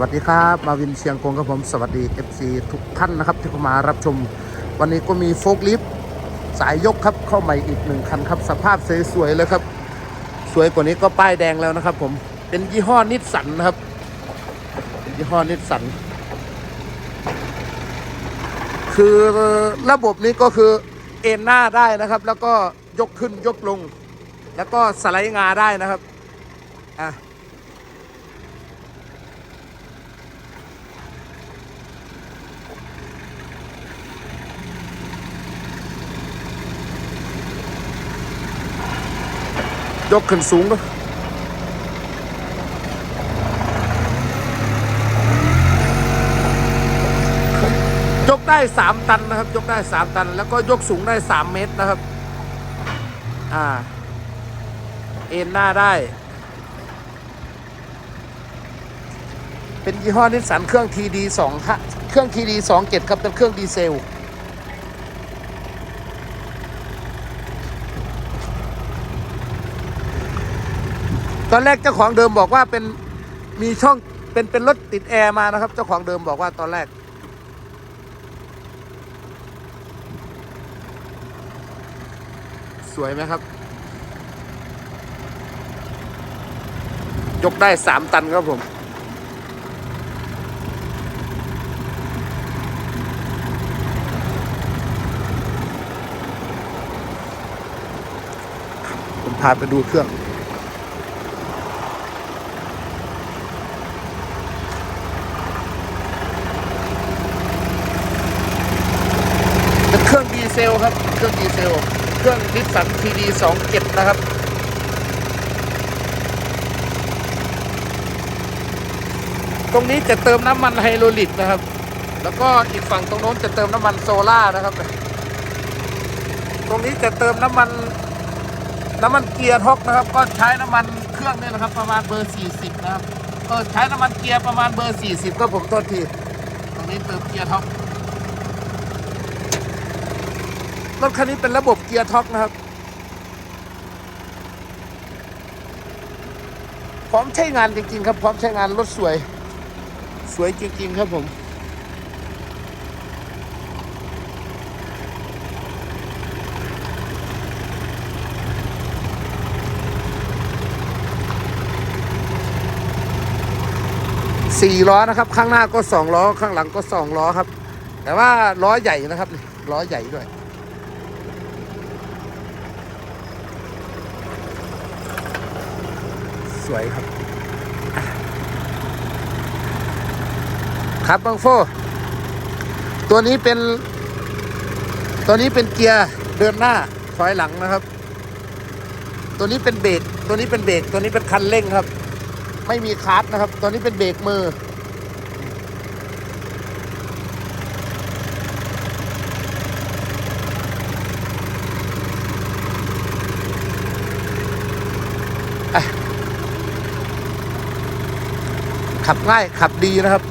วัสดีครับมาวินเชียงกงครับผมสวัสดี FC ทุกท่านนะครับที่เข้ามารับชม วันนี้ก็มีโฟกลิฟต์สายยกครับเข้าใหม่อีกหนึ่งคันครับ สภาพสวยๆเลยครับ สวยกว่านี้ก็ป้ายแดงแล้วนะครับผมเป็นยี่ห้อนิสสันนะครับยี่ห้อนิสสันคือระบบนี้ก็คือเอ็นหน้าได้นะครับ แล้วก็ยกขึ้นยกลง แล้วก็สไลด์งาได้นะครับอะ กขึ้นสูงด้วยยกได้ 3 ตันนะครับ ยกได้ 3 ตัน แล้วก็ยกสูงได้ 3 เมตรนะครับ อ่า เอ็นหน้าได้ เป็นยี่ห้อนิสสันเครื่อง TD 2ฮะเครื่อง TD 2 7ครับเป็นเครื่องดีเซล ตอนแรกเจ้าของเดิมบอกว่าเป็นมีช่องเป็นเป็นรถติดแอร์มานะครับ เจ้าของเดิมบอกว่าตอนแรก สวยไหมครับ ยกได้สามตันครับผมผมพาไปดูเครื่อง เป็นเครื่องดีเซลครับ เครื่องดีเซล เครื่องนิสสันทีดีสองเจ็ดนะครับตรงนี้จะเติมน้ำมันไฮโดรลิกนะครับ แล้วก็อีกฝั่งตรงโน้นจะเติมน้ำมันโซล่านะครับ ตรงนี้จะเติมน้ำมัน น้ำมันเกียร์ท็อกนะครับ ก็ใช้น้ำมันเครื่องเนี่ยนะครับ ประมาณเบอร์ 40 นะครับ ก็ใช้น้ำมันเกียร์ประมาณเบอร์ 40 ก็ผมโทษที ตรงนี้เติมเกียร์ท็อก รถคันนี้เป็นระบบเกียร์ท็อกนะครับ พร้อมใช้งานจริง ๆ ครับ พร้อมใช้งานรถสวย สวยจริง ๆ ครับผมสี่ล้อนะครับ ข้างหน้าก็สองล้อ ข้างหลังก็สองล้อครับ แต่ว่าล้อใหญ่นะครับล้อใหญ่ด้วย สวยครับ ครับบังโฟ ตัวนี้เป็น ตัวนี้เป็นเกียร์เดินหน้าถอยหลังนะครับ ตัวนี้เป็นเบรกตัวนี้เป็นเบรกตัวนี้เป็นคันเร่งครับ ไม่มีคาร์ดนะครับ ตัวนี้เป็นเบรกมือ ขับง่ายขับดีนะครับ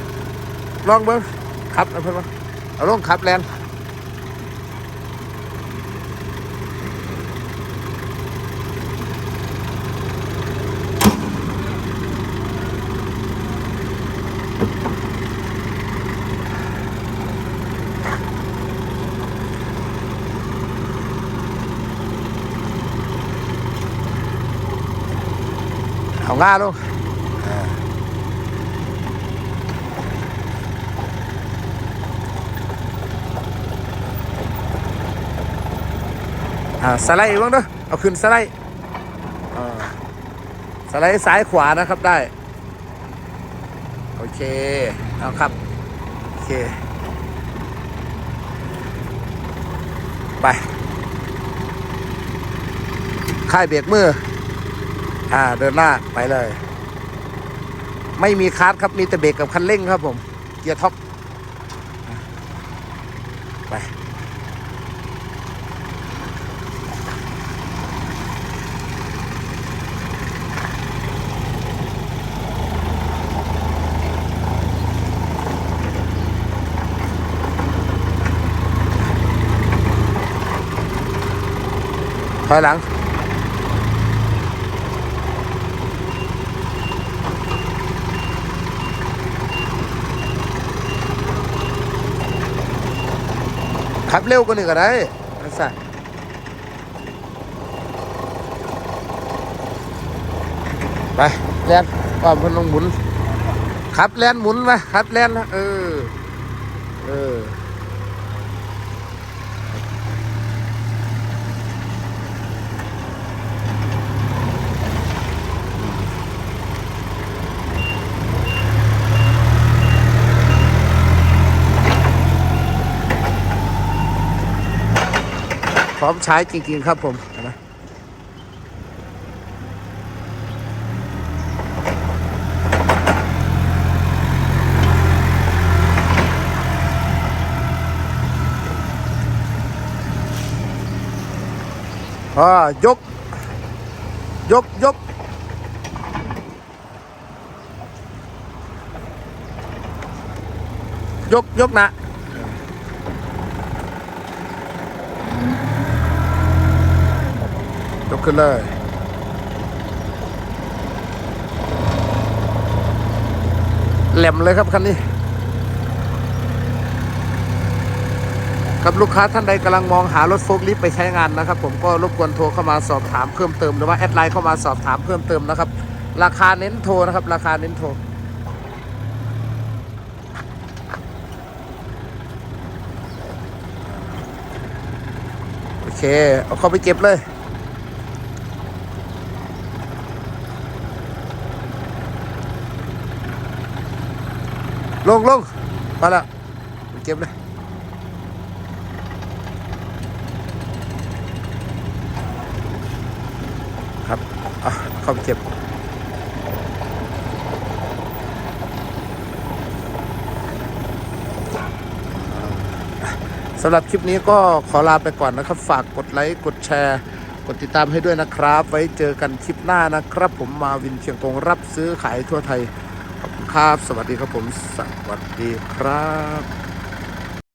ลองเบิ้งขับเอาเพิ่อนว่าเอาลงขับแลนเอาง่าลง อ่าสไลด์บ้างเด้อเอาขึ้นสไลด์อ่าสไลด์ซ้ายขวานะครับได้ โอเค เอาครับ โอเค ไปค่ายเบรกมือ อ่า เดินหน้า ไปเลย ไม่มีคาร์ดครับ มีแต่เบรกกับคันเร่งครับผม เกียร์ท็อป ไป ถอยหลัง ขับเร็วกว่านี้ก็ได้นั่นสัไปแล่นว่ามพนลงหมุนขับแล่นหมุนมาขับแล่นนะเออ เออ ร้อมใช้จริง ๆ ครับผมนะอ่ายก ยก ยก ยก ยกนะ ยกขึ้นเลยแหลมเลยครับคันนี้ ครับลูกค้าท่านใดกำลังมองหารถโฟล์คลิฟไปใช้งานนะครับ ผมก็รบกวนโทรเข้ามาสอบถามเพิ่มเติมหรือว่าแอดไลน์เข้ามาสอบถามเพิ่มเติมนะครับ ราคาเน้นโทรนะครับ ราคาเน้นโทรโอเค เอาเข้าไปเก็บเลย ลงลงมาล้วเก็บเลยครับอะเข้าไปเก็บสำหรับคลิปนี้ก็ขอลาไปก่อนนะครับ ฝากกดไลค์ กดแชร์ กดติดตามให้ด้วยนะครับ ไว้เจอกันคลิปหน้านะครับ ผมมาวินเชียงกงรับซื้อขายทั่วไทย ครับ สวัสดีครับผม สวัสดีครับ